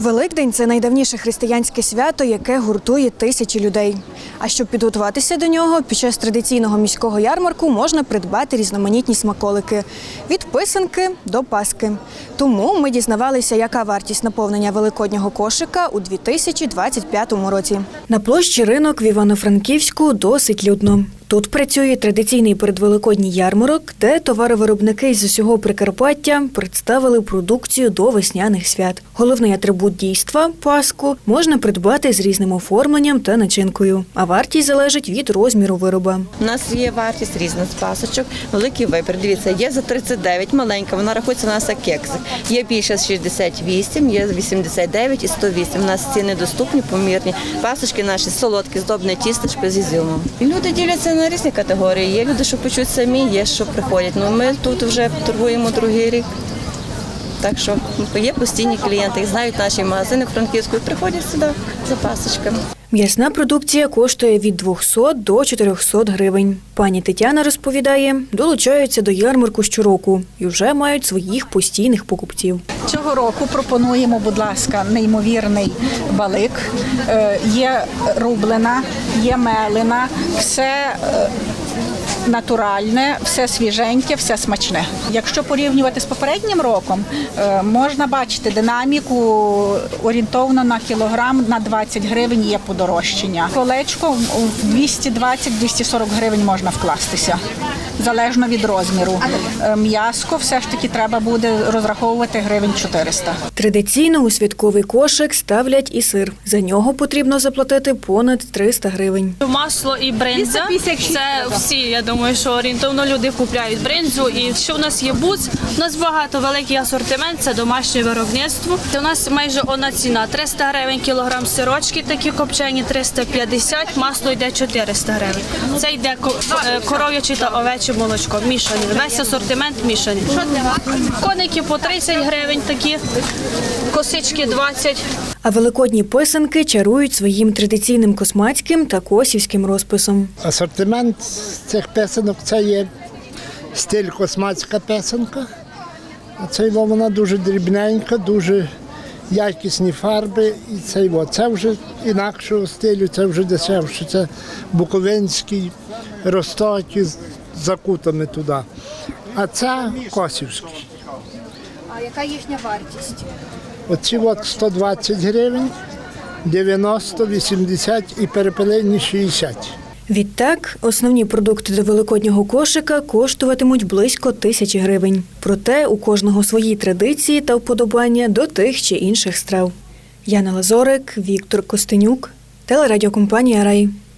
Великдень це найдавніше християнське свято, яке гуртує тисячі людей. А щоб підготуватися до нього, під час традиційного міського ярмарку можна придбати різноманітні смаколики від писанки до паски. Тому ми дізнавалися, яка вартість наповнення великоднього кошика у 2025 році. На площі ринок в Івано-Франківську досить людно. Тут працює традиційний передвеликодній ярмарок, де товаровиробники з усього Прикарпаття представили продукцію до весняних свят. Головний атрибут дійства паску можна придбати з різним оформленням та начинкою, а вартість залежить від розміру вироба. У нас є вартість різна з пасочок, великий вибір. Дивіться, є за 39, маленька, вона рахується у нас як кексик. Є більше з 68, є 89 і 108. У нас ціни доступні, помірні. Пасочки наші солодкі, здобне тістечко з ізюмом. Люди діляться на різні категорії. Є люди, що печуть самі, є що приходять. Ну ми тут вже торгуємо другий рік. Так що є постійні клієнти, знають наші магазини Франківську і приходять сюди за пасочками. М'ясна продукція коштує від 200 до 400 гривень. Пані Тетяна розповідає, долучаються до ярмарку щороку і вже мають своїх постійних покупців. Цього року пропонуємо, будь ласка, неймовірний балик. Е, Є рублена, є мелена, все е, натуральне, все свіженьке, все смачне. Якщо порівнювати з попереднім роком, е, можна бачити динаміку орієнтовно на кілограм на 20 гривень є подорожчання. Колечко в 220-240 гривень можна вкластися. Залежно від розміру. Е, М'яско все ж таки треба буде розраховувати гривень 400. Традиційно у святковий кошик ставлять і сир. За нього потрібно заплатити понад 300 гривень. Масло і бринза. Це всі, я думаю, що орієнтовно люди купляють бринзу. І що в нас є буц, у нас багато великий асортимент, це домашнє виробництво. Це у нас майже одна ціна. 300 гривень кілограм сирочки, такі копчені, 350, масло йде 400 гривень. Це йде е, коров'яче та овече молочко, мішані. Весь асортимент мішаний. Коники по 30 гривень такі, косички 20. А великодні писанки чарують своїм традиційним космацьким та косівським розписом. Асортимент цих песенок це є стиль космацька песенка. Це вона дуже дрібненька, дуже якісні фарби. І це, його. це вже інакшого стилю, це вже дешевше. Це буковинський, ростокі з закутами туди. А це косівський. А яка їхня вартість? Оці от 120 гривень, 90, 80 і перепелені 60. Відтак, основні продукти до великоднього кошика коштуватимуть близько тисячі гривень. Проте у кожного свої традиції та вподобання до тих чи інших страв. Яна Лазорик, Віктор Костенюк, телерадіокомпанія Рай.